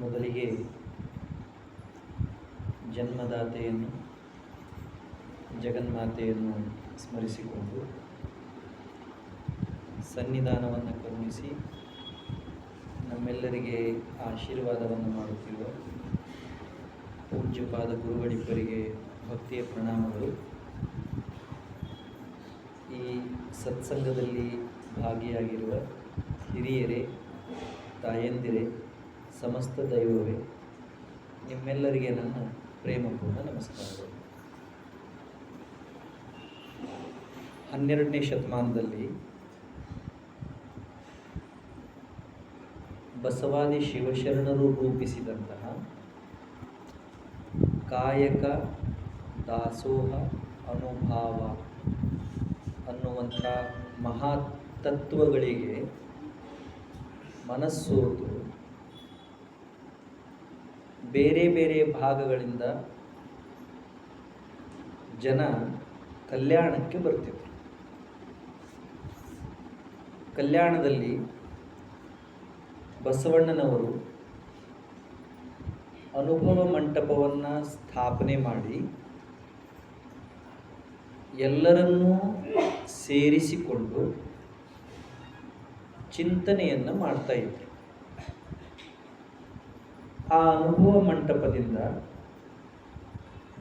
ಮೊದಲಿಗೆ ಜನ್ಮದಾತೆಯನ್ನು, ಜಗನ್ಮಾತೆಯನ್ನು ಸ್ಮರಿಸಿಕೊಂಡು ಸನ್ನಿಧಾನವನ್ನು ಕರುಣಿಸಿ ನಮ್ಮೆಲ್ಲರಿಗೆ ಆಶೀರ್ವಾದವನ್ನು ಮಾಡುತ್ತಿರುವ ಪೂಜ್ಯಪಾದ ಗುರುಗಳಿಬ್ಬರಿಗೆ ಭಕ್ತಿಯ ಪ್ರಣಾಮಗಳು. ಈ ಸತ್ಸಂಗದಲ್ಲಿ ಭಾಗಿಯಾಗಿರುವ ಹಿರಿಯರೇ, ತಾಯಂದಿರೇ ಸಮಸ್ತ ದೈವವೇ, ನಿಮ್ಮೆಲ್ಲರಿಗೆ ನನ್ನ ಪ್ರೇಮಪೂರ್ಣ ನಮಸ್ಕಾರಗಳು. ಹನ್ನೆರಡನೇ ಶತಮಾನದಲ್ಲಿ ಬಸವಾದಿ ಶಿವಶರಣರು ರೂಪಿಸಿದಂತಹ ಕಾಯಕ ದಾಸೋಹ ಅನುಭಾವ ಅನ್ನುವಂಥ ಮಹಾತತ್ವಗಳಿಗೆ ಮನಸ್ಸೋತು. ಬೇರೆ ಬೇರೆ ಭಾಗಗಳಿಂದ ಜನ ಕಲ್ಯಾಣಕ್ಕೆ ಬರ್ತಿದ್ರು ಕಲ್ಯಾಣದಲ್ಲಿ ಬಸವಣ್ಣನವರು ಅನುಭವ ಮಂಟಪವನ್ನು ಸ್ಥಾಪನೆ ಮಾಡಿ ಎಲ್ಲರನ್ನೂ ಸೇರಿಸಿಕೊಂಡು ಚಿಂತನೆಯನ್ನು ಮಾಡ್ತಾ ಇದ್ರು. ಆ ಅನುಭವ ಮಂಟಪದಿಂದ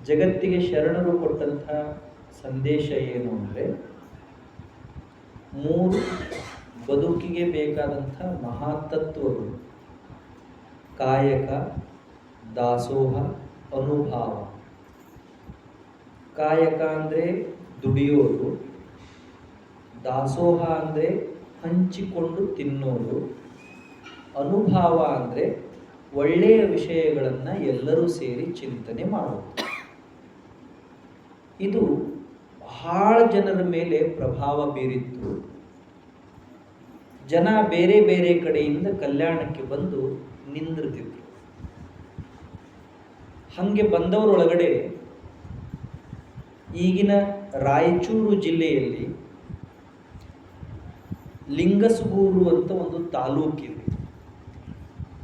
ಜಗತ್ತಿಗೆ ಶರಣರು ಕೊಟ್ಟಂತಹ ಸಂದೇಶ ಏನು ಅಂದರೆ ಮೂರು ಬದುಕಿಗೆ ಬೇಕಾದಂಥ ಮಹಾತತ್ವಗಳು. ಕಾಯಕ, ದಾಸೋಹ, ಅನುಭಾವ. ಕಾಯಕ ಅಂದರೆ ದುಡಿಯೋದು. ದಾಸೋಹ ಅಂದರೆ ಹಂಚಿಕೊಂಡು ತಿನ್ನೋದು. ಅನುಭಾವ ಅಂದರೆ ಒಳ್ಳೆಯ ವಿಷಯಗಳನ್ನು ಎಲ್ಲರೂ ಸೇರಿ ಚಿಂತನೆ ಮಾಡೋದು ಇದು ಬಹಳ ಜನರ ಮೇಲೆ ಪ್ರಭಾವ ಬೀರಿತ್ತು. ಜನ ಬೇರೆ ಬೇರೆ ಕಡೆಯಿಂದ ಕಲ್ಯಾಣಕ್ಕೆ ಬಂದು ನಿಂದಿರ್ತಿದ್ರು. ಹಾಗೆ ಬಂದವರೊಳಗಡೆ ಈಗಿನ ರಾಯಚೂರು ಜಿಲ್ಲೆಯಲ್ಲಿ ಲಿಂಗಸುಗೂರು ಅಂತ ಒಂದು ತಾಲೂಕಿದೆ.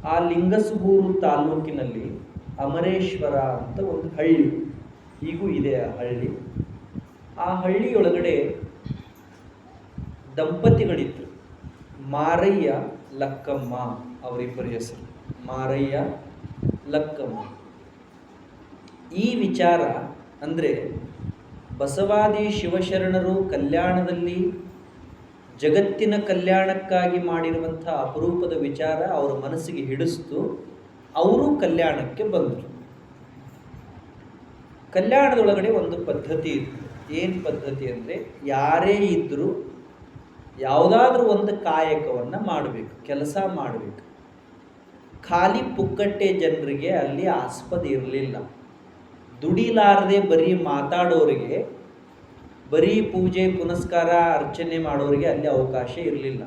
ಆ ಲಿಂಗಸುಗೂರು ತಾಲೂಕಿನಲ್ಲಿ ಅಮರೇಶ್ವರ ಅಂತ ಒಂದು ಹಳ್ಳಿ ಈಗೂ ಇದೆ ಆ ಹಳ್ಳಿ. ಆ ಹಳ್ಳಿಯೊಳಗಡೆ ದಂಪತಿಗಳಿದ್ರು. ಮಾರಯ್ಯ ಲಕ್ಕಮ್ಮ ಅವರಿಬ್ಬರ ಹೆಸರು. ಮಾರಯ್ಯ ಲಕ್ಕಮ್ಮ. ಈ ವಿಚಾರ ಅಂದರೆ ಬಸವಾದಿ ಶಿವಶರಣರು ಕಲ್ಯಾಣದಲ್ಲಿ ಜಗತ್ತಿನ ಕಲ್ಯಾಣಕ್ಕಾಗಿ ಮಾಡಿರುವಂಥ ಅಪರೂಪದ ವಿಚಾರ ಅವರ ಮನಸ್ಸಿಗೆ ಹಿಡಿಸ್ತು, ಅವರು ಕಲ್ಯಾಣಕ್ಕೆ ಬಂದರು. ಕಲ್ಯಾಣದೊಳಗಡೆ ಒಂದು ಪದ್ಧತಿ ಇತ್ತು. ಏನು ಪದ್ಧತಿ ಅಂದರೆ ಯಾರೇ ಇದ್ದರೂ ಯಾವುದಾದ್ರೂ ಒಂದು ಕಾಯಕವನ್ನು ಮಾಡಬೇಕು, ಕೆಲಸ ಮಾಡಬೇಕು. ಖಾಲಿ ಪುಕ್ಕಟ್ಟೆ ಜನರಿಗೆ ಅಲ್ಲಿ ಆಸ್ಪದ ಇರಲಿಲ್ಲ. ದುಡಿಲಾರದೆ ಬರೀ ಮಾತಾಡೋರಿಗೆ ಬರೀ ಪೂಜೆ, ಪುನಸ್ಕಾರ, ಅರ್ಚನೆ ಮಾಡೋರಿಗೆ ಅಲ್ಲಿ ಅವಕಾಶ ಇರಲಿಲ್ಲ.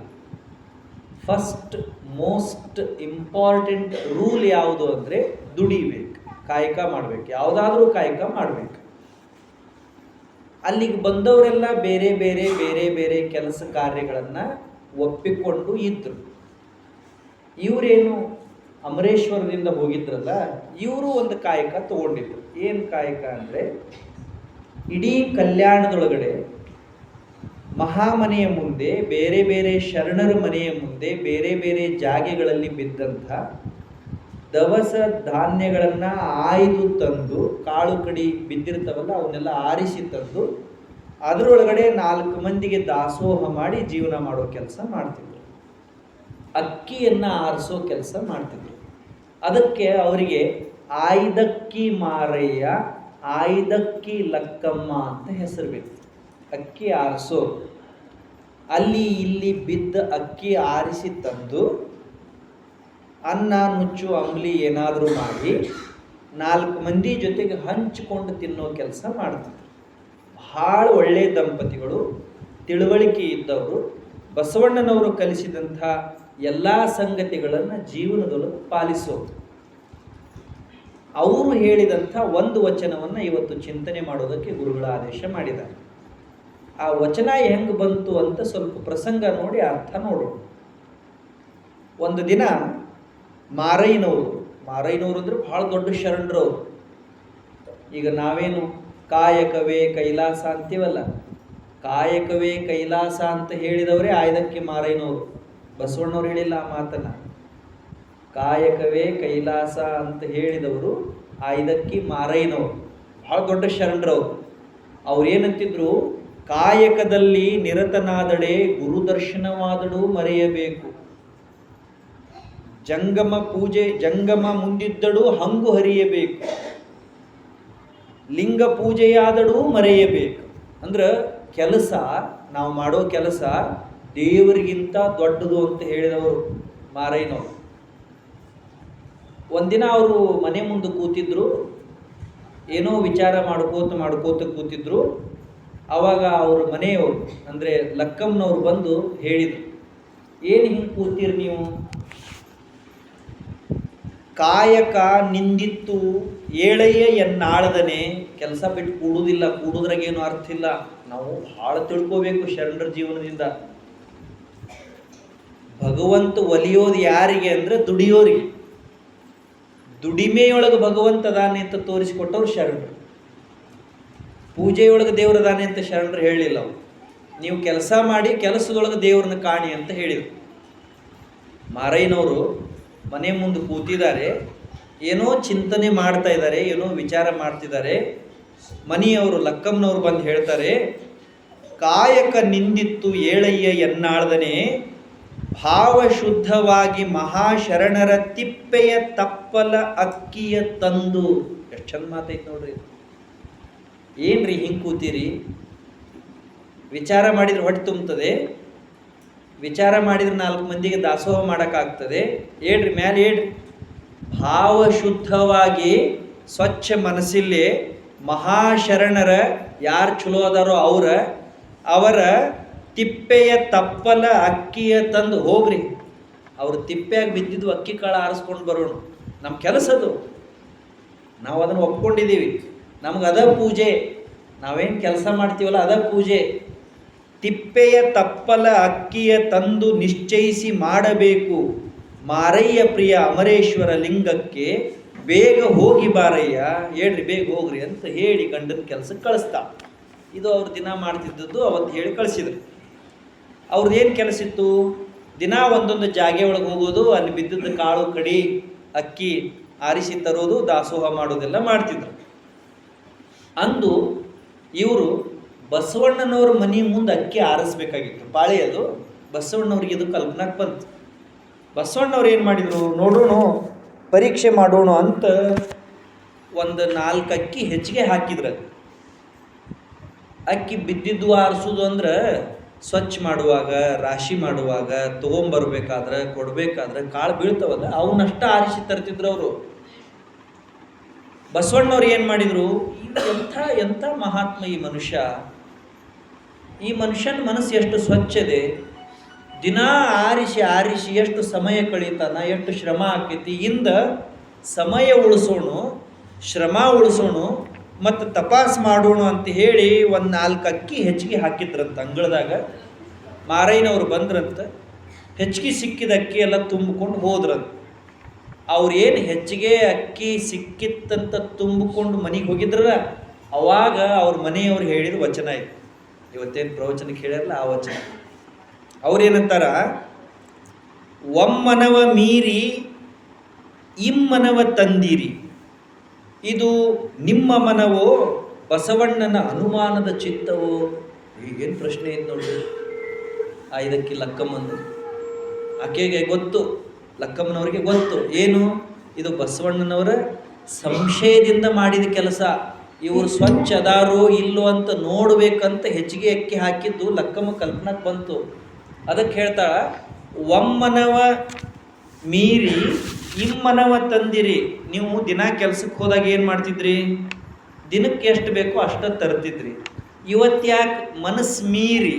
ಫಸ್ಟ್ ಮೋಸ್ಟ್ ಇಂಪಾರ್ಟೆಂಟ್ ರೂಲ್ ಯಾವುದು ಅಂದರೆ ದುಡಿಬೇಕು, ಕಾಯಕ ಮಾಡಬೇಕು, ಯಾವುದಾದ್ರೂ ಕಾಯಕ ಮಾಡಬೇಕು. ಅಲ್ಲಿಗೆ ಬಂದವರೆಲ್ಲ ಬೇರೆ ಬೇರೆ ಬೇರೆ ಬೇರೆ ಕೆಲಸ ಕಾರ್ಯಗಳನ್ನು ಒಪ್ಪಿಕೊಂಡು ಇದ್ದರು ಇವರೇನು ಅಮರೇಶ್ವರದಿಂದ ಹೋಗಿದ್ರಲ್ಲ, ಇವರು ಒಂದು ಕಾಯಕ ತಗೊಂಡಿದ್ರು. ಏನು ಕಾಯಕ ಅಂದರೆ ಇಡೀ ಕಲ್ಯಾಣದೊಳಗಡೆ ಮಹಾಮನೆಯ ಮುಂದೆ, ಬೇರೆ ಬೇರೆ ಶರಣರ ಮನೆಯ ಮುಂದೆ, ಬೇರೆ ಬೇರೆ ಜಾಗೆಗಳಲ್ಲಿ ಬಿದ್ದಂಥ ದವಸ ಧಾನ್ಯಗಳನ್ನು ಆಯ್ದು ತಂದು, ಕಾಳು ಕಡಿ ಬಿದ್ದಿರ್ತವಲ್ಲ, ಅವನ್ನೆಲ್ಲ ಆರಿಸಿ ತಂದು, ಅದರೊಳಗಡೆ ನಾಲ್ಕು ಮಂದಿಗೆ ದಾಸೋಹ ಮಾಡಿ ಜೀವನ ಮಾಡೋ ಕೆಲಸ ಮಾಡ್ತಿದ್ರು. ಅಕ್ಕಿಯನ್ನು ಆರಿಸೋ ಕೆಲಸ ಮಾಡ್ತಿದ್ರು. ಅದಕ್ಕೆ ಅವರಿಗೆ ಆಯ್ದಕ್ಕಿ ಮಾರಯ್ಯ ಆಯ್ದಕ್ಕಿ ಲಕ್ಕಮ್ಮ ಅಂತ ಹೆಸರು ಬೇಕು. ಅಕ್ಕಿ ಆರಿಸೋ. ಅಲ್ಲಿ ಇಲ್ಲಿ ಬಿದ್ದ ಅಕ್ಕಿ ಆರಿಸಿ ತಂದು, ಅನ್ನ, ನುಚ್ಚು, ಅಂಬ್ಲಿ ಏನಾದರೂ ಮಾಡಿ, ನಾಲ್ಕು ಮಂದಿ ಜೊತೆಗೆ ಹಂಚಿಕೊಂಡು ತಿನ್ನೋ ಕೆಲಸ ಮಾಡ್ತಿದ್ರು. ಭಾಳ ಒಳ್ಳೆಯ ದಂಪತಿಗಳು, ತಿಳುವಳಿಕೆ ಇದ್ದವರು, ಬಸವಣ್ಣನವರು ಕಲಿಸಿದಂಥ ಎಲ್ಲ ಸಂಗತಿಗಳನ್ನು ಜೀವನದೊಳಗೆ ಪಾಲಿಸೋದು ಅವರು ಹೇಳಿದಂಥ ಒಂದು ವಚನವನ್ನು ಇವತ್ತು ಚಿಂತನೆ ಮಾಡೋದಕ್ಕೆ ಗುರುಗಳ ಆದೇಶ ಮಾಡಿದ್ದಾರೆ. ಆ ವಚನ ಹೆಂಗೆ ಬಂತು ಅಂತ ಸ್ವಲ್ಪ ಪ್ರಸಂಗ ನೋಡಿ ಅರ್ಥ ನೋಡೋಣ. ಒಂದು ದಿನ ಮಾರೈನವರು ಮಾರೈನವರು ಅಂದರೆ ಬಹಳ ದೊಡ್ಡ ಶರಣರು ಅವರು. ಈಗ ನಾವೇನು ಕಾಯಕವೇ ಕೈಲಾಸ ಅಂತೀವಲ್ಲ? ಕಾಯಕವೇ ಕೈಲಾಸ ಅಂತ ಹೇಳಿದವರೇ ಆಯ್ದಕ್ಕೆ ಮಾರೈನವರು. ಬಸವಣ್ಣವ್ರು ಹೇಳಿಲ್ಲ ಆ ಮಾತನ್ನ. ಕಾಯಕವೇ ಕೈಲಾಸ ಅಂತ ಹೇಳಿದವರು ಆಯ್ದಕ್ಕಿ ಮಾರೈನವರು ಬಹಳ ದೊಡ್ಡ ಶರಣರವರು ಅವ್ರು. ಏನಂತಿದ್ರು, ಕಾಯಕದಲ್ಲಿ ನಿರತನಾದಡೆ ಗುರುದರ್ಶನವಾದಡೂ ಮರೆಯಬೇಕು. ಜಂಗಮ ಪೂಜೆ, ಜಂಗಮ ಮುಂದಿದ್ದಡೂ ಹಂಗು ಹರಿಯಬೇಕು. ಲಿಂಗ ಪೂಜೆಯಾದಡೂ ಮರೆಯಬೇಕು. ಅಂದ್ರೆ ಕೆಲಸ, ನಾವು ಮಾಡೋ ಕೆಲಸ ದೇವರಿಗಿಂತ ದೊಡ್ಡದು ಅಂತ ಹೇಳಿದವರು ಮಾರೈನವರು ಒಂದಿನ ಅವರು ಮನೆ ಮುಂದೆ ಕೂತಿದ್ರು, ಏನೋ ವಿಚಾರ ಮಾಡ್ಕೋತ ಮಾಡ್ಕೋತ ಕೂತಿದ್ರು. ಆವಾಗ ಅವ್ರ ಮನೆಯವರು, ಅಂದರೆ ಲಕ್ಕಮ್ಮನವ್ರು ಬಂದು ಹೇಳಿದರು, ಏನು ಹಿಂಗೆ ಕೂತೀರಿ ನೀವು? ಕಾಯಕ ನಿಂದಿತ್ತು, ಏಳಯ್ಯ ಎನ್ನಾಳದನೆ, ಕೆಲಸ ಬಿಟ್ಟು ಕೂಡುವುದಿಲ್ಲ ಕೂಡುದ್ರಾಗೇನು ಅರ್ಥ ಇಲ್ಲ. ನಾವು ಭಾಳ ತಿಳ್ಕೋಬೇಕು ಶರಣರ ಜೀವನದಿಂದ. ಭಗವಂತ ಒಲಿಯೋದು ಯಾರಿಗೆ ಅಂದ್ರೆ ದುಡಿಯೋರಿಗೆ. ದುಡಿಮೆಯೊಳಗೆ ಭಗವಂತ ಅದಾನೆ ಅಂತ ತೋರಿಸಿಕೊಟ್ಟವ್ರು ಶರಣರು. ಪೂಜೆಯೊಳಗೆ ದೇವರದಾನೆ ಅಂತ ಶರಣರು ಹೇಳಿಲ್ಲ ಅವರು. ನೀವು ಕೆಲಸ ಮಾಡಿ ಕೆಲಸದೊಳಗೆ ದೇವ್ರನ್ನ ಕಾಣಿ ಅಂತ ಹೇಳಿದರು. ಮಾರೈನವರು ಮನೆ ಮುಂದೆ ಕೂತಿದ್ದಾರೆ, ಏನೋ ಚಿಂತನೆ ಮಾಡ್ತಾ ಇದ್ದಾರೆ, ಏನೋ ವಿಚಾರ ಮಾಡ್ತಿದ್ದಾರೆ. ಮನೆಯವರು ಲಕ್ಕಮ್ಮನವರು ಬಂದು ಹೇಳ್ತಾರೆ, ಕಾಯಕ ನಿಂದಿತ್ತು ಏಳಯ್ಯ ಎನ್ನಾಳ್ದನೆ ಭಾವಶುದ್ಧವಾಗಿ ಮಹಾಶರಣರ ತಿಪ್ಪೆಯ ತಪ್ಪಲ ಅಕ್ಕಿಯ ತಂದು. ಎಷ್ಟು ಚಂದ ಮಾತೈತೆ ನೋಡ್ರಿ. ಏನ್ರಿ ಹಿಂಗೆ ಕೂತೀರಿ? ವಿಚಾರ ಮಾಡಿದ್ರೆ ಹೊಟ್ಟೆ ತುಂಬುತ್ತದೆ ವಿಚಾರ ಮಾಡಿದ್ರೆ ನಾಲ್ಕು ಮಂದಿಗೆ ದಾಸೋಹ ಮಾಡೋಕ್ಕಾಗ್ತದೆ. ಹೇಳ್ರಿ, ಮ್ಯಾಲೆ ಹೇಳ್ರಿ. ಭಾವಶುದ್ಧವಾಗಿ ಸ್ವಚ್ಛ ಮನಸ್ಸಿಲ್ಲಿ ಮಹಾಶರಣರ ಯಾರು ಚಲೋ ಅದಾರೋ ಅವರ ಅವರ ತಿಪ್ಪೆಯ ತಪ್ಪಲ ಅಕ್ಕಿಯ ತಂದು ಹೋಗ್ರಿ. ಅವರು ತಿಪ್ಪೆಯಾಗಿ ಬಿದ್ದಿದ್ದು ಅಕ್ಕಿ ಕಾಳು ಆರಿಸ್ಕೊಂಡು ಬರೋಣ ನಮ್ಮ ಕೆಲಸ ಅದು. ನಾವು ಅದನ್ನು ಒಪ್ಕೊಂಡಿದ್ದೀವಿ ನಮ್ಗೆ ಅದ ಪೂಜೆ. ನಾವೇನು ಕೆಲಸ ಮಾಡ್ತೀವಲ್ಲ ಅದ ಪೂಜೆ. ತಿಪ್ಪೆಯ ತಪ್ಪಲ ಅಕ್ಕಿಯ ತಂದು ನಿಶ್ಚಯಿಸಿ ಮಾಡಬೇಕು. ಮಾರಯ್ಯ ಪ್ರಿಯ ಅಮರೇಶ್ವರ ಲಿಂಗಕ್ಕೆ ಬೇಗ ಹೋಗಿ ಬಾರಯ್ಯ. ಹೇಳ್ರಿ, ಬೇಗ ಹೋಗ್ರಿ ಅಂತ ಹೇಳಿ ಗಂಡನ ಕೆಲಸಕ್ಕೆ ಕಳಿಸ್ತಾ. ಇದು ಅವ್ರು ದಿನ ಮಾಡ್ತಿದ್ದದ್ದು ಅವತ್ತು ಹೇಳಿ ಕಳಿಸಿದ್ರು. ಅವ್ರದ್ದು ಏನು ಕೆಲಸ ಇತ್ತು? ದಿನ ಒಂದೊಂದು ಜಾಗೆ ಒಳಗೆ ಹೋಗೋದು, ಅಲ್ಲಿ ಬಿದ್ದಿದ್ದ ಕಾಳು ಕಡಿ, ಅಕ್ಕಿ ಆರಿಸಿ ತರೋದು, ದಾಸೋಹ ಮಾಡೋದೆಲ್ಲ ಮಾಡ್ತಿದ್ರು. ಅಂದು ಇವರು ಬಸವಣ್ಣನವ್ರ ಮನೆ ಮುಂದೆ ಅಕ್ಕಿ ಆರಿಸ್ಬೇಕಾಗಿತ್ತು. ಬಾಳೆ ಅದು. ಬಸವಣ್ಣವ್ರಿಗೆ ಇದು ಕಲ್ಪನಾಕ್ ಬಂತು. ಬಸವಣ್ಣವ್ರು ಏನು ಮಾಡಿದರು? ನೋಡೋಣ, ಪರೀಕ್ಷೆ ಮಾಡೋಣ ಅಂತ ಒಂದು ನಾಲ್ಕು ಅಕ್ಕಿ ಹೆಚ್ಚಿಗೆ ಹಾಕಿದ್ರು. ಅಕ್ಕಿ ಬಿದ್ದಿದ್ದು ಆರಿಸೋದು ಅಂದ್ರೆ ಸ್ವಚ್ಛ ಮಾಡುವಾಗ, ರಾಶಿ ಮಾಡುವಾಗ, ತೊಗೊಂಬರ್ಬೇಕಾದ್ರೆ, ಕೊಡ್ಬೇಕಾದ್ರೆ ಕಾಳು ಬೀಳ್ತಾವಲ್ಲ, ಅವನ್ನಷ್ಟ ಆರಿಸಿ ತರ್ತಿದ್ರು ಅವರು. ಬಸವಣ್ಣವ್ರು ಏನು ಮಾಡಿದರು? ಎಂಥ ಎಂಥ ಮಹಾತ್ಮ ಈ ಮನುಷ್ಯ? ಈ ಮನುಷ್ಯನ ಮನಸ್ಸು ಎಷ್ಟು ಸ್ವಚ್ಛದೆ ದಿನ ಆರಿಸಿ ಆರಿಸಿ ಎಷ್ಟು ಸಮಯ ಕಳೀತಾನ, ಎಷ್ಟು ಶ್ರಮ ಆಕೈತಿ, ಇಂದ ಸಮಯ ಉಳಿಸೋಣ, ಶ್ರಮ ಉಳಿಸೋಣ ಮತ್ತು ತಪಾಸ್ ಮಾಡೋಣ ಅಂತ ಹೇಳಿ ಒಂದು ನಾಲ್ಕು ಅಕ್ಕಿ ಹೆಚ್ಚಿಗೆ ಹಾಕಿದ್ರಂತ ಅಂಗಳದಾಗ. ಮಾರೈನವ್ರು ಬಂದ್ರಂತ, ಹೆಚ್ಚಿಗೆ ಸಿಕ್ಕಿದ ಅಕ್ಕಿ ಎಲ್ಲ ತುಂಬಿಕೊಂಡು ಹೋದ್ರಂತ. ಅವ್ರು ಏನು ಹೆಚ್ಚಿಗೆ ಅಕ್ಕಿ ಸಿಕ್ಕಿತ್ತಂತ ತುಂಬಿಕೊಂಡು ಮನೆಗೆ ಹೋಗಿದ್ರ ಅವಾಗ ಅವ್ರ ಮನೆಯವ್ರು ಹೇಳಿದ ವಚನ ಆಯ್ತು ಇವತ್ತೇನು ಪ್ರವಚನಕ್ಕೆ ಹೇಳ್ಯಾರಲ್ಲ ಆ ವಚನ. ಅವ್ರೇನಂತಾರ ಒಮ್ಮನವ ಮೀರಿ, ಇಮ್ಮನವ ತಂದಿರಿ. ಇದು ನಿಮ್ಮ ಮನವೋ ಬಸವಣ್ಣನ ಅನುಮಾನದ ಚಿತ್ತವೋ? ಈಗೇನು ಪ್ರಶ್ನೆ ಇದೆ ನೋಡಿ ಆ, ಇದಕ್ಕೆ ಲಕ್ಕಮ್ಮಂದು. ಆಕೆಗೆ ಗೊತ್ತು, ಲಕ್ಕಮ್ಮನವ್ರಿಗೆ ಗೊತ್ತು. ಏನು? ಇದು ಬಸವಣ್ಣನವರ ಸಂಶಯದಿಂದ ಮಾಡಿದ ಕೆಲಸ. ಇವರು ಸ್ವಚ್ಛ ಅದಾರೋ ಇಲ್ಲೋ ಅಂತ ನೋಡಬೇಕಂತ ಹೆಚ್ಚಿಗೆ ಅಕ್ಕಿ ಹಾಕಿದ್ದು ಲಕ್ಕಮ್ಮ ಕಲ್ಪನಾಕ್ ಬಂತು. ಅದಕ್ಕೆ ಹೇಳ್ತಾಳ, ಒಮ್ಮನವ ಮೀರಿ ಇಮ್ಮನವ ತಂದಿರಿ, ನೀವು ದಿನ ಕೆಲ್ಸಕ್ಕೆ ಹೋದಾಗ ಏನು ಮಾಡ್ತಿದ್ರಿ? ದಿನಕ್ಕೆ ಎಷ್ಟು ಬೇಕೋ ಅಷ್ಟ ತರ್ತಿದ್ರಿ. ಇವತ್ತ್ಯಾಕೆ ಮನಸ್ಸು ಮೀರಿ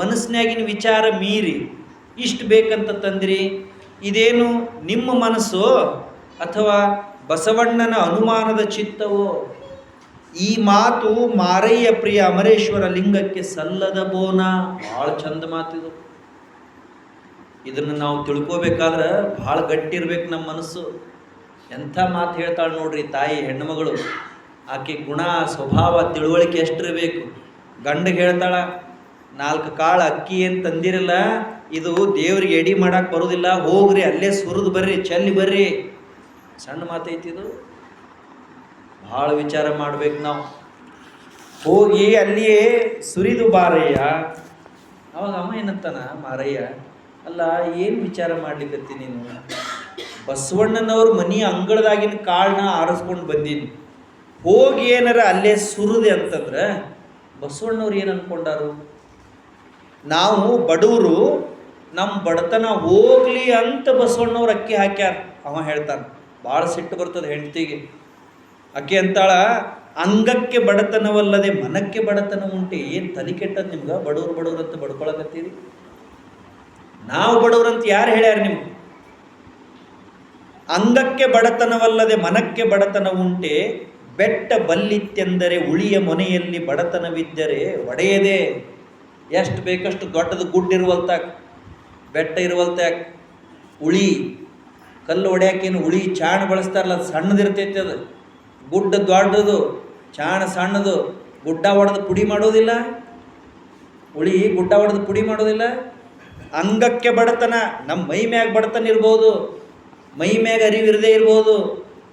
ಮನಸ್ಸಿನಾಗಿನ ವಿಚಾರ ಮೀರಿ ಇಷ್ಟು ಬೇಕಂತ ತಂದಿರಿ? ಇದೇನು ನಿಮ್ಮ ಮನಸ್ಸು ಅಥವಾ ಬಸವಣ್ಣನ ಅನುಮಾನದ ಚಿತ್ತವೋ? ಈ ಮಾತು ಮಾರಯ್ಯ ಪ್ರಿಯ ಅಮರೇಶ್ವರ ಲಿಂಗಕ್ಕೆ ಸಲ್ಲದ ಬೋನ? ಭಾಳ ಚಂದ ಮಾತಿದು ಇದನ್ನು ನಾವು ತಿಳ್ಕೋಬೇಕಾದ್ರೆ ಭಾಳ ಗಟ್ಟಿ ಇರ್ಬೇಕು ನಮ್ಮ ಮನಸ್ಸು. ಎಂಥ ಮಾತು ಹೇಳ್ತಾಳೆ ನೋಡ್ರಿ ತಾಯಿ ಹೆಣ್ಣುಮಗಳು. ಆಕೆ ಗುಣ, ಸ್ವಭಾವ, ತಿಳುವಳಿಕೆ ಎಷ್ಟಿರಬೇಕು. ಗಂಡಿಗೆ ಹೇಳ್ತಾಳ, ನಾಲ್ಕು ಕಾಳು ಅಕ್ಕಿ ಏನು ತಂದಿರಲ್ಲ, ಇದು ದೇವ್ರಿಗೆ ಎಡಿ ಮಾಡಕ್ಕೆ ಬರೋದಿಲ್ಲ, ಹೋಗ್ರಿ, ಅಲ್ಲೇ ಸುರಿದು ಬರ್ರಿ, ಚೆಲ್ಲಿ ಬರ್ರಿ. ಸಣ್ಣ ಮಾತೈತಿ ಇದು. ಭಾಳ ವಿಚಾರ ಮಾಡ್ಬೇಕು ನಾವು. ಹೋಗಿ ಅಲ್ಲಿಯೇ ಸುರಿದು ಬಾರಯ್ಯ. ಅವಾಗ ಅಮ್ಮ ಏನಂತಾನ ಮಾರಯ್ಯ? ಅಲ್ಲ, ಏನು ವಿಚಾರ ಮಾಡ್ಲಿಕ್ಕತ್ತಿ ನೀನು? ಬಸವಣ್ಣನವ್ರ ಮನಿ ಅಂಗಳದಾಗಿನ ಕಾಳನ್ನ ಆರಿಸ್ಕೊಂಡು ಬಂದೀನಿ. ಹೋಗಿ ಏನಾರ ಅಲ್ಲೇ ಸುರಿದೆ ಅಂತಂದ್ರೆ ಬಸವಣ್ಣವ್ರು ಏನು ಅನ್ಕೊಂಡಾರು? ನಾವು ಬಡವರು ನಮ್ಮ ಬಡತನ ಹೋಗ್ಲಿ ಅಂತ ಬಸವಣ್ಣವ್ರು ಅಕ್ಕಿ ಹಾಕ್ಯಾರ. ಅವ ಹೇಳ್ತಾನೆ ಭಾಳ ಸಿಟ್ಟು ಬರ್ತದೆ ಹೆಂಡತಿಗೆ. ಅಕ್ಕಿ ಅಂತಾಳ, ಅಂಗಕ್ಕೆ ಬಡತನವಲ್ಲದೆ ಮನಕ್ಕೆ ಬಡತನ ಉಂಟೆ. ಏನು ತಲೆ ಕೆಟ್ಟದ್ದು ನಿಮ್ಗೆ? ಬಡವ್ರು ಬಡವ್ರು ಅಂತ ಬಡ್ಕೊಳಕತ್ತೀರಿ? ನಾವು ಬಡವರಂತ ಯಾರು ಹೇಳ್ಯಾರ ನಿಮ್ಗೆ? ಅಂಗಕ್ಕೆ ಬಡತನವಲ್ಲದೆ ಮನಕ್ಕೆ ಬಡತನ ಉಂಟೆ, ಬೆಟ್ಟ ಬಲ್ಲಿತ್ತೆಂದರೆ ಉಳಿಯ ಮನೆಯಲ್ಲಿ ಬಡತನವಿದ್ದರೆ ಒಡೆಯದೆ. ಎಷ್ಟು ಬೇಕಷ್ಟು ದೊಡ್ಡದು ಇರುವಂತ ಬೆಟ್ಟ ಇರುವಂತ ಉಳಿ, ಕಲ್ಲು ಹೊಡ್ಯಾಕೇನು ಉಳಿ ಚಾಣ ಬಳಸ್ತಾರಲ್ಲ, ಅದು ಸಣ್ಣದಿರ್ತೈತೆ ಅದು. ಗುಡ್ಡ ದೊಡ್ಡದು, ಚಾಣ ಸಣ್ಣದು, ಗುಡ್ಡ ಹೊಡೆದು ಪುಡಿ ಮಾಡೋದಿಲ್ಲ? ಉಳಿ, ಗುಡ್ಡ ಹೊಡೆದು ಪುಡಿ ಮಾಡೋದಿಲ್ಲ? ಅಂಗಕ್ಕೆ ಬಡತನ ನಮ್ಮ ಮೈ ಮ್ಯಾಗ ಬಡತನ ಇರ್ಬೋದು, ಮೈ ಮ್ಯಾಗ ಅರಿವಿರದೇ ಇರ್ಬೋದು,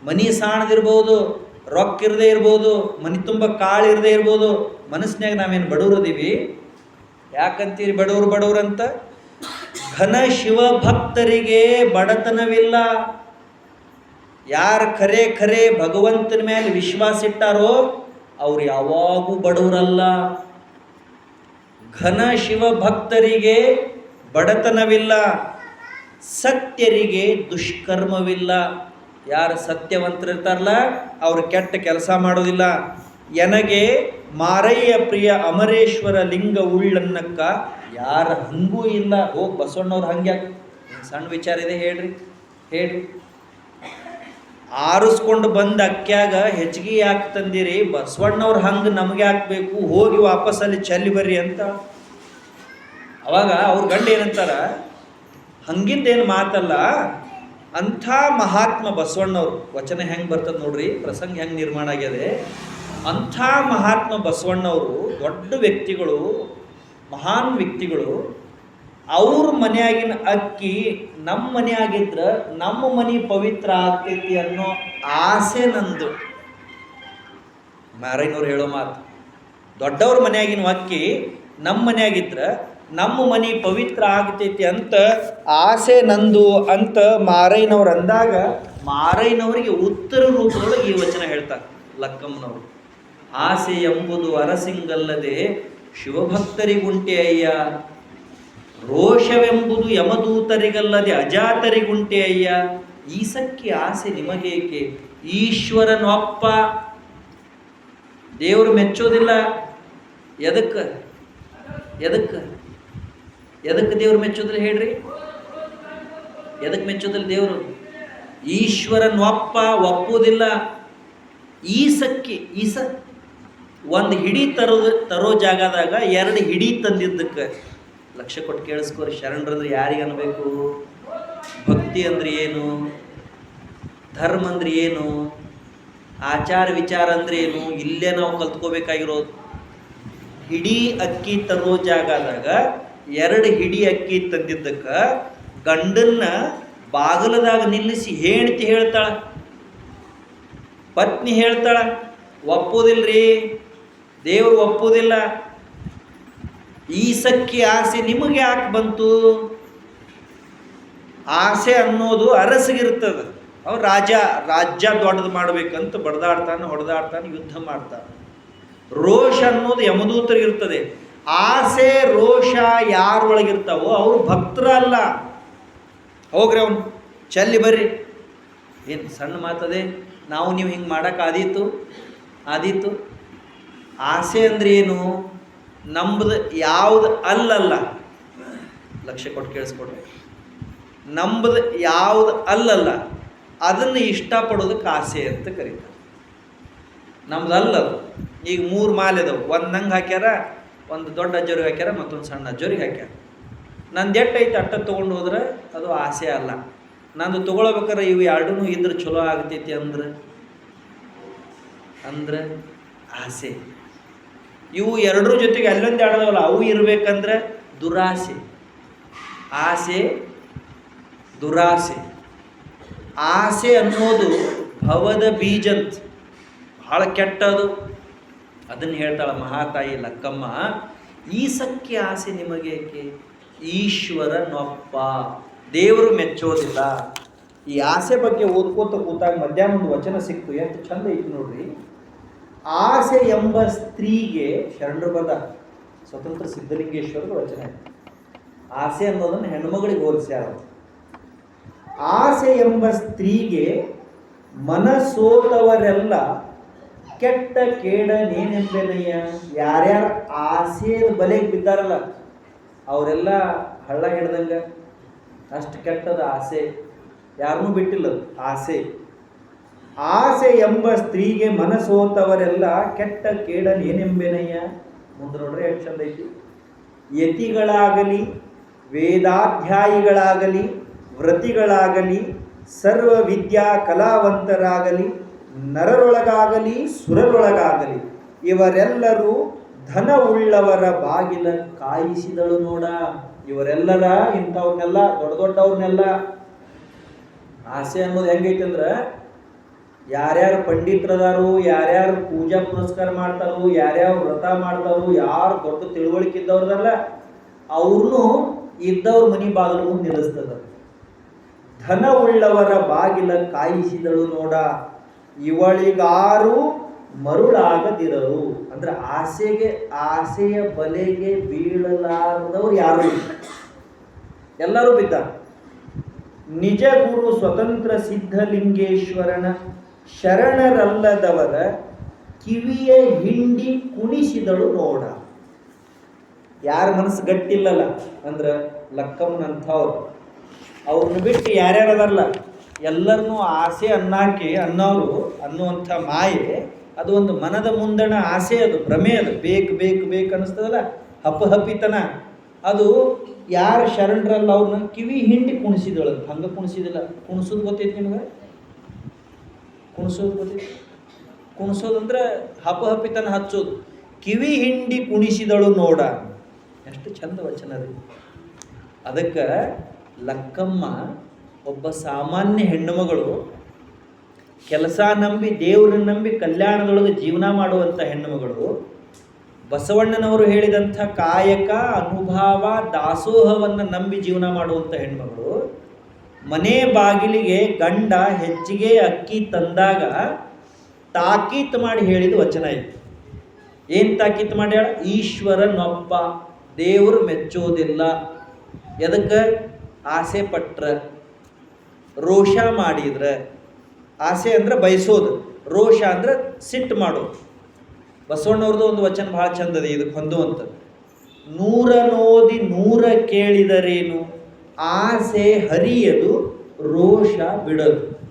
ಮನಿ ಸಾಣದಿರ್ಬೋದು ರೊಕ್ಕ ಇರದೇ ಇರ್ಬೋದು, ಮನಿ ತುಂಬ ಕಾಳು ಇರದೇ ಇರ್ಬೋದು ಮನಸ್ಸಿನಾಗ ನಾವೇನು ಬಡವ್ರು ಅದೀವಿ ಯಾಕಂತೀರಿ ಬಡವ್ರು ಬಡವ್ರು ಅಂತ? ಘನ ಶಿವಭಕ್ತರಿಗೆ ಬಡತನವಿಲ್ಲ. ಯಾರು ಖರೆ ಖರೆ ಭಗವಂತನ ಮೇಲೆ ವಿಶ್ವಾಸ ಇಟ್ಟಾರೋ, ಅವ್ರು ಯಾವಾಗೂ ಬಡವರಲ್ಲ. ಘನ ಶಿವಭಕ್ತರಿಗೆ ಬಡತನವಿಲ್ಲ, ಸತ್ಯರಿಗೆ ದುಷ್ಕರ್ಮವಿಲ್ಲ. ಯಾರು ಸತ್ಯವಂತರಿರ್ತಾರಲ್ಲ, ಅವರು ಕೆಟ್ಟ ಕೆಲಸ ಮಾಡೋದಿಲ್ಲ. ಎನಗೆ ಮಾರಯ್ಯ ಪ್ರಿಯ ಅಮರೇಶ್ವರ ಲಿಂಗ ಉಳ್ಳನ್ನಕ್ಕ ಯಾರ ಹಂಗೂ ಇಲ್ಲ. ಹೋಗಿ ಬಸವಣ್ಣವ್ರು ಹಂಗೆ ಸಣ್ಣ ವಿಚಾರ ಇದೆ ಹೇಳ್ರಿ ಹೇಳಿ ಆರಿಸ್ಕೊಂಡು ಬಂದ ಅಕ್ಕ್ಯಾಗ ಹೆಚ್ಚಿಗೆ ಯಾಕೆ ತಂದಿರಿ? ಬಸವಣ್ಣವ್ರು ಹಂಗೆ ನಮಗೆ ಹಾಕ್ಬೇಕು, ಹೋಗಿ ವಾಪಸ್ ಅಲ್ಲಿ ಚೆಲ್ಲಿ ಬರ್ರಿ ಅಂತ. ಅವಾಗ ಅವ್ರ ಗಂಡ ಏನಂತಾರ ಹಂಗಿಂದೇನು ಮಾತಲ್ಲ, ಅಂಥ ಮಹಾತ್ಮ ಬಸವಣ್ಣವ್ರು, ವಚನ ಹೆಂಗೆ ಬರ್ತದೆ ನೋಡ್ರಿ, ಪ್ರಸಂಗ ಹೆಂಗೆ ನಿರ್ಮಾಣ ಆಗ್ಯದೆ, ಅಂಥ ಮಹಾತ್ಮ ಬಸವಣ್ಣವರು ದೊಡ್ಡ ವ್ಯಕ್ತಿಗಳು, ಮಹಾನ್ ವ್ಯಕ್ತಿಗಳು, ಅವ್ರ ಮನೆಯಾಗಿನ ಅಕ್ಕಿ ನಮ್ಮ ಮನೆಯಾಗಿದ್ರೆ ನಮ್ಮ ಮನೆ ಪವಿತ್ರ ಆಗ್ತೈತಿ ಅನ್ನೋ ಆಸೆ ನಂದು. ಮಾರೈನವ್ರು ಹೇಳೋ ಮಾತು, ದೊಡ್ಡವ್ರ ಮನೆಯಾಗಿನ ಅಕ್ಕಿ ನಮ್ಮ ಮನೆಯಾಗಿದ್ರ ನಮ್ಮ ಮನೆ ಪವಿತ್ರ ಆಗ್ತೈತಿ ಅಂತ ಆಸೆ ನಂದು ಅಂತ ಮಾರೈನವ್ರು ಅಂದಾಗ ಮಾರೈನವರಿಗೆ ಉತ್ತರ ರೂಪದೊಳಗೆ ಈ ವಚನ ಹೇಳ್ತಾರೆ ಲಕ್ಕಮ್ಮನವರು. ಆಸೆ ಎಂಬುದು ಅರಸಿಂಗಲ್ಲದೆ ಶಿವಭಕ್ತರಿಗುಂಟೆ ಅಯ್ಯ. ರೋಷವೆಂಬುದು ಯಮದೂತರಿಗಲ್ಲದೆ ಅಜಾತರಿಗುಂಟೆ ಅಯ್ಯ. ಈಸಕ್ಕೆ ಆಸೆ ನಿಮಗೇಕೆ? ಈಶ್ವರನೊಪ್ಪ ದೇವರು ಮೆಚ್ಚೋದಿಲ್ಲ. ಎದಕ್ಕೆ? ಎದಕ್ಕೆ? ಎದಕ್ಕೆ ದೇವ್ರು ಮೆಚ್ಚೋದಿಲ್ಲ ಹೇಳ್ರಿ? ಎದಕ್ಕೆ ಮೆಚ್ಚೋದಿಲ್ಲ ದೇವರು? ಈಶ್ವರನ ಒಪ್ಪ ಒಪ್ಪುವುದಿಲ್ಲ ಈಸಕ್ಕಿ, ಈಸ ಒಂದು ಹಿಡಿ ತರೋದು ತರೋ ಜಾಗದಾಗ ಎರಡು ಹಿಡಿ ತಂದಿದ್ದಕ್ಕೆ ಲಕ್ಷ ಕೊಟ್ಟು ಕೇಳಿಸ್ಕೋರಿ, ಶರಣರಂದ್ರೆ ಯಾರಿಗೆ ಅನ್ಬೇಕು? ಭಕ್ತಿ ಅಂದ್ರೆ ಏನು? ಧರ್ಮ ಅಂದ್ರೆ ಏನು? ಆಚಾರ, ವಿಚಾರ ಅಂದ್ರೆ ಏನು? ಇಲ್ಲೇ ನಾವು ಕಲ್ತ್ಕೋಬೇಕಾಗಿರೋದು. ಹಿಡಿ ಅಕ್ಕಿ ತರೋ ಜಾಗದಾಗ ಎರಡು ಹಿಡಿ ಅಕ್ಕಿ ತಂದಿದ್ದಕ್ಕೆ ಗಂಡನ್ನ ಬಾಗಲದಾಗ ನಿಲ್ಲಿಸಿ ಹೇಳ್ತಿ ಹೇಳ್ತಾಳ. ಪತ್ನಿ ಹೇಳ್ತಾಳ, ಒಪ್ಪೋದಿಲ್ರಿ, ದೇವರು ಒಪ್ಪೋದಿಲ್ಲ. ಈ ಸಕ್ಕಿ ಆಸೆ ನಿಮಗೆ ಯಾಕೆ ಬಂತು? ಆಸೆ ಅನ್ನೋದು ಅರಸಿಗಿರ್ತದೆ. ಅವ ರಾಜ, ರಾಜ್ಯ ದೊಡ್ಡದು ಮಾಡ್ಬೇಕಂತ ಬಡ್ದಾಡ್ತಾನೆ, ಹೊಡೆದಾಡ್ತಾನೆ, ಯುದ್ಧ ಮಾಡ್ತಾನೆ. ರೋಷ ಅನ್ನೋದು ಯಮದೂತರಿಗಿರ್ತದೆ. ಆಸೆ, ರೋಷ ಯಾರೊಳಗಿರ್ತಾವೋ ಅವರು ಭಕ್ತರಲ್ಲ. ಹೋಗ್ರಿ ಅವನು, ಚಲ್ಲಿ ಬರ್ರಿ. ಏನು ಸಣ್ಣ ಮಾತದೆ? ನಾವು ನೀವು ಹಿಂಗೆ ಮಾಡೋಕೆ ಆದೀತು ಆದೀತು. ಆಸೆ ಅಂದ್ರೆ ಏನು? ನಂಬದು ಯಾವುದು ಅಲ್ಲಲ್ಲ. ಲಕ್ಷ್ಯ ಕೊಟ್ಟು ಕೇಳಿಸ್ಕೊಡ್ರಿ. ನಂಬದು ಯಾವುದು ಅಲ್ಲಲ್ಲ. ಅದನ್ನು ಇಷ್ಟಪಡೋದಕ್ಕೆ ಆಸೆ ಅಂತ ಕರೀತಾರೆ. ನಮ್ದು ಅಲ್ಲದು ಈಗ ಮೂರು ಮಾಲೆ ಅದಾವೆ ಒಂದು ನಂಗೆ ಹಾಕ್ಯಾರ ಒಂದು ದೊಡ್ಡ ಅಜ್ಜೋರಿಗೆ ಹಾಕ್ಯಾರ, ಮತ್ತೊಂದು ಸಣ್ಣ ಅಜ್ಜೋರಿಗೆ ಹಾಕ್ಯಾರ. ನಂದು ಎಟ್ಟೈತೆ ಅಟ್ಟ ತೊಗೊಂಡು ಹೋದ್ರೆ ಅದು ಆಸೆ ಅಲ್ಲ. ನಂದು ತೊಗೊಳ್ಬೇಕಾರೆ ಇವು ಎರಡೂ ಇದ್ರೆ ಚಲೋ ಆಗ್ತೈತಿ ಅಂದ್ರೆ ಅಂದ್ರೆ ಆಸೆ. ಇವು ಎರಡರ ಜೊತೆಗೆ ಅಲ್ಲೊಂದು ಆಡೋದವಲ್ಲ ಅವು ಇರಬೇಕಂದ್ರೆ ದುರಾಸೆ. ಆಸೆ ದುರಾಸೆ. ಆಸೆ ಅನ್ನೋದು ಭವದ ಬೀಜಂತ ಬಹಳ ಕೆಟ್ಟದು. ಅದನ್ನು ಹೇಳ್ತಾಳೆ ಮಹಾತಾಯಿ ಲಕ್ಕಮ್ಮ, ಈ ಸಖ್ಯ ಆಸೆ ನಿಮಗೆ ಏಕೆ? ಈಶ್ವರನೊಪ್ಪ ದೇವರು ಮೆಚ್ಚೋದಿಲ್ಲ. ಈ ಆಸೆ ಬಗ್ಗೆ ಓದ್ಕೋತ ಕೂತಾಗ ಮಧ್ಯಾಹ್ನ ಒಂದು ವಚನ ಸಿಕ್ತು ಎಷ್ಟು ಚಂದ ಇತ್ತು ನೋಡ್ರಿ. ಆಸೆ ಎಂಬ ಸ್ತ್ರೀಗೆ ಶರಣರು ಬದ. ಸ್ವತಂತ್ರ ಸಿದ್ಧಲಿಂಗೇಶ್ವರ ವಚನ ಇತ್ತು ಆಸೆ ಅನ್ನೋದನ್ನು ಹೆಣ್ಮಗಳಿಗೆ ಹೋಲಿಸ್ಯಾರ. ಆಸೆ ಎಂಬ ಸ್ತ್ರೀಗೆ ಮನಸೋತವರೆಲ್ಲ ಕೆಟ್ಟ ಕೇಡ ನೀನೆಂಬೆನಯ್ಯ? ಯಾರ್ಯಾರು ಆಸೆಯ ಬಲೆಗೆ ಬಿದ್ದಾರಲ್ಲ, ಅವರೆಲ್ಲ ಹಳ್ಳ ಹಿಡ್ದಂಗ. ಅಷ್ಟು ಕೆಟ್ಟದ ಆಸೆ ಯಾರನ್ನೂ ಬಿಟ್ಟಿಲ್ಲ ಆಸೆ. ಆಸೆ ಎಂಬ ಸ್ತ್ರೀಗೆ ಮನಸೋತವರೆಲ್ಲ ಕೆಟ್ಟ ಕೇಡನೇನೆಂಬೆನಯ್ಯ ಮುಂದೆ ನೋಡ್ರಿ ಎಷ್ಟು ಚಂದ ಐತಿ. ಯತಿಗಳಾಗಲಿ, ವೇದಾಧ್ಯಾಯಿಗಳಾಗಲಿ, ವ್ರತಿಗಳಾಗಲಿ, ಸರ್ವ ವಿದ್ಯಾ ಕಲಾವಂತರಾಗಲಿ ನರರೊಳಗಾಗಲಿ, ಸುರರೊಳಗಾಗಲಿ, ಇವರೆಲ್ಲರೂ ಧನ ಉಳ್ಳವರ ಬಾಗಿಲ ಕಾಯಿಸಿದಳು ನೋಡ. ಇವರೆಲ್ಲರ ಇಂಥವ್ರನ್ನೆಲ್ಲ, ದೊಡ್ಡ ದೊಡ್ಡವ್ರನ್ನೆಲ್ಲ ಆಸೆ ಅನ್ನೋದು ಹೆಂಗೈತೆ ಅಂದ್ರೆ, ಯಾರ್ಯಾರು ಪಂಡಿತರದಾರು ಯಾರ್ಯಾರು ಪೂಜಾ ಪುರಸ್ಕಾರ ಮಾಡ್ತಾರೋ, ಯಾರ್ಯಾರು ವ್ರತ ಮಾಡ್ತಾರೋ, ಯಾರು ದೊಡ್ಡ ತಿಳುವಳಿಕೆ ಇದ್ದವ್ರದಲ್ಲ ಅವ್ರನ್ನೂ ಇದ್ದವ್ರ ಮನಿ ಬಾಗಿಲು ಮುಂದೆ ನಿಲ್ಲಿಸ್ತದ. ಧನ ಉಳ್ಳವರ ಬಾಗಿಲ ಕಾಯಿಸಿದಳು ನೋಡ. ಇವಳಿಗಾರು ಮರುಳಾಗದಿರರು. ಅಂದ್ರೆ ಆಸೆಗೆ, ಆಸೆಯ ಬಲೆಗೆ ಬೀಳಲಾರದವ್ರು ಯಾರು? ಎಲ್ಲರೂ ಬಿದ್ದ. ನಿಜ ಗುರು ಸ್ವತಂತ್ರ ಸಿದ್ಧಲಿಂಗೇಶ್ವರನ ಶರಣರಲ್ಲದವರ ಕಿವಿಯ ಹಿಂಡಿ ಕುಣಿಸಿದಳು ನೋಡ. ಯಾರ ಮನಸ್ಸು ಗಟ್ಟಿಲ್ಲಲ್ಲ? ಅಂದ್ರೆ ಲಕ್ಕಮ್ಮನಂಥವ್ರು. ಅವ್ರನ್ನ ಬಿಟ್ಟು ಯಾರ್ಯಾರದಲ್ಲ ಎಲ್ಲರನ್ನೂ ಆಸೆ ಅನ್ನಾಕಿ ಅನ್ನೋರು ಅನ್ನುವಂಥ ಮಾಯೆ, ಅದು ಒಂದು ಮನದ ಮುಂದಣ ಆಸೆ ಅದು, ಭ್ರಮೆ ಅದು. ಬೇಕು ಬೇಕು ಬೇಕು ಅನ್ನಿಸ್ತದಲ್ಲ? ಹಪ್ಪು ಹಪ್ಪಿತನ. ಅದು ಯಾರು ಶರಣರಲ್ಲ ಅವ್ರನ್ನ ಕಿವಿ ಹಿಂಡಿ ಕುಣಿಸಿದಳಂತ ಹಂಗೆ ಕುಣಿಸಿದಿಲ್ಲ. ಕುಣಿಸೋದು ಗೊತ್ತೈತಿ ನಿಮ್ಗೆ? ಕುಣಿಸೋದು ಗೊತ್ತೈತಿ? ಕುಣಿಸೋದಂದ್ರೆ ಹಪ್ಪು ಹಪ್ಪಿತನ ಹಚ್ಚೋದು. ಕಿವಿ ಹಿಂಡಿ ಕುಣಿಸಿದಳು ನೋಡ. ಎಷ್ಟು ಚಂದ ವಚನ ರೀ ಅದಕ್ಕೆ ಲಕ್ಕಮ್ಮ ಒಬ್ಬ ಸಾಮಾನ್ಯ ಹೆಣ್ಣುಮಗಳು ಕೆಲಸ ನಂಬಿ, ದೇವ್ರನ್ನ ನಂಬಿ ಕಲ್ಯಾಣದೊಳಗೆ ಜೀವನ ಮಾಡುವಂಥ ಹೆಣ್ಣುಮಗಳು, ಬಸವಣ್ಣನವರು ಹೇಳಿದಂಥ ಕಾಯಕ, ಅನುಭಾವ, ದಾಸೋಹವನ್ನು ನಂಬಿ ಜೀವನ ಮಾಡುವಂಥ ಹೆಣ್ಮಗಳು ಮನೆ ಬಾಗಿಲಿಗೆ ಗಂಡ ಹೆಚ್ಚಿಗೆ ಅಕ್ಕಿ ತಂದಾಗ ತಾಕೀತು ಮಾಡಿ ಹೇಳಿದ ವಚನ ಇತ್ತು ಏನು ತಾಕೀತು ಮಾಡ್ಯಾಳ? ಈಶ್ವರನೊಬ್ಬ, ದೇವರು ಮೆಚ್ಚೋದಿಲ್ಲ. ಎದಕ್ಕೆ? ಆಸೆ ಪಟ್ರ. ರೋಷ ಮಾಡಿದ್ರೆ, ಆಸೆ ಅಂದ್ರೆ ಬಯಸೋದು, ರೋಷ ಅಂದ್ರೆ ಸಿಟ್ಟು ಮಾಡೋದು. ಬಸವಣ್ಣವ್ರದ್ದು ಒಂದು ವಚನ ಭಾಳ ಚಂದದ, ಇದಕ್ಕೆ ಹೊಂದುವಂಥದ್ದು ನೂರ ನೋದಿ ನೂರ ಕೇಳಿದರೇನು? ಆಸೆ ಹರಿಯದು, ರೋಷ ಬಿಡದು.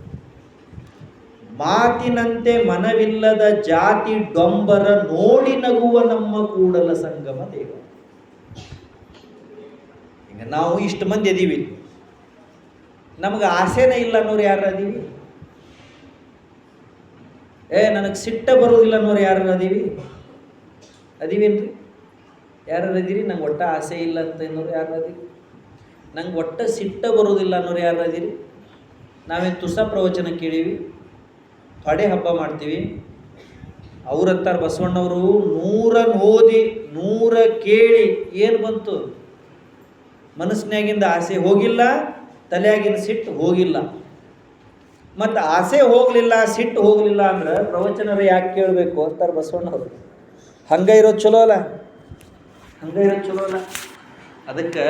ಮಾತಿನಂತೆ ಮನವಿಲ್ಲದ ಜಾತಿ ಡೊಂಬರ ನೋಡಿ ನಗುವ ನಮ್ಮ ಕೂಡಲ ಸಂಗಮ ದೇವ. ಈಗ ನಾವು ಇಷ್ಟು ಮಂದಿ ಅದೀವಿ ನಮಗೆ ಆಸೆನೇ ಇಲ್ಲ ಅನ್ನೋರು ಯಾರು ಅದೀವಿ? ಏ, ನನಗೆ ಸಿಟ್ಟ ಬರೋದಿಲ್ಲ ಅನ್ನೋರು ಯಾರು ಅದೀವಿ? ಅದೀವೇನ್ರಿ ಯಾರು ಅದೀರಿ ನಂಗೆ ಒಟ್ಟ ಆಸೆ ಇಲ್ಲ ಅಂತ ಅನ್ನೋರು ಯಾರು ಅದೀವಿ ನಂಗೆ ಒಟ್ಟ ಸಿಟ್ಟ ಬರೋದಿಲ್ಲ ಅನ್ನೋರು ಯಾರು ಅದೀರಿ? ನಾವೇನು ತುಸ ಪ್ರವಚನ ಕೇಳೀವಿ ತೊಡೆ ಹಬ್ಬ ಮಾಡ್ತೀವಿ. ಅವ್ರಂತಾರೆ ಬಸವಣ್ಣವರು ನೂರ ಓದಿ, ನೂರ ಕೇಳಿ ಏನು ಬಂತು? ಮನಸ್ಸಿನಾಗಿಂದ ಆಸೆ ಹೋಗಿಲ್ಲ ತಲೆಯಾಗಿನ ಸಿಟ್ಟು ಹೋಗಿಲ್ಲ. ಮತ್ತು ಆಸೆ ಹೋಗಲಿಲ್ಲ, ಸಿಟ್ಟು ಹೋಗಲಿಲ್ಲ ಅಂದ್ರೆ ಪ್ರವಚನರು ಯಾಕೆ ಕೇಳಬೇಕು ಅಂತಾರೆ ಬಸವಣ್ಣವರು. ಹಂಗೆ ಇರೋದು ಚಲೋ ಅಲ್ಲ? ಹಂಗೆ ಇರೋದು ಚಲೋ ಅಲ್ಲ. ಅದಕ್ಕೆ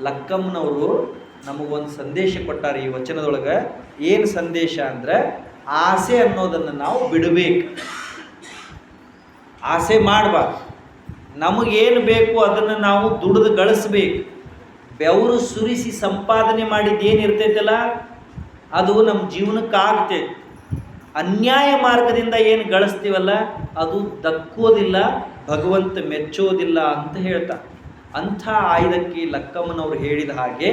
ಲಕ್ಕಮ್ಮನವರು ನಮಗೊಂದು ಸಂದೇಶ ಕೊಟ್ಟಾರೆ ಈ ವಚನದೊಳಗೆ. ಏನು ಸಂದೇಶ ಅಂದ್ರೆ ಆಸೆ ಅನ್ನೋದನ್ನು ನಾವು ಬಿಡಬೇಕು. ಆಸೆ ಮಾಡಬಾರ್ದು. ನಮಗೇನು ಬೇಕು ಅದನ್ನು ನಾವು ದುಡಿದು ಗಳಿಸ್ಬೇಕು. ಬೆವರು ಸುರಿಸಿ ಸಂಪಾದನೆ ಮಾಡಿದ್ದು ಏನು ಇರ್ತೈತಲ್ಲ? ಅದು ನಮ್ಮ ಜೀವನಕ್ಕೆ ಆಗ್ತೈತಿ. ಅನ್ಯಾಯ ಮಾರ್ಗದಿಂದ ಏನು ಗಳಿಸ್ತೀವಲ್ಲ, ಅದು ದಕ್ಕೋದಿಲ್ಲ, ಭಗವಂತ ಮೆಚ್ಚೋದಿಲ್ಲ ಅಂತ ಹೇಳ್ತಾ ಅಂಥ ಆಯುಧಕ್ಕೆ ಲಕ್ಕಮ್ಮನವರು ಹೇಳಿದ ಹಾಗೆ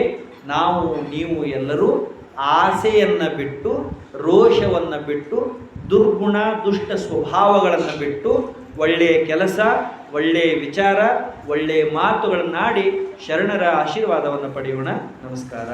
ನಾವು, ನೀವು ಎಲ್ಲರೂ ಆಸೆಯನ್ನು ಬಿಟ್ಟು, ರೋಷವನ್ನು ಬಿಟ್ಟು, ದುರ್ಗುಣ ದುಷ್ಟ ಸ್ವಭಾವಗಳನ್ನು ಬಿಟ್ಟು ಒಳ್ಳೆಯ ಕೆಲಸ ಒಳ್ಳೆಯ ವಿಚಾರ ಒಳ್ಳೆಯ ಮಾತುಗಳನ್ನಾಡಿ ಶರಣರ ಆಶೀರ್ವಾದವನ್ನು ಪಡೆಯೋಣ. ನಮಸ್ಕಾರ.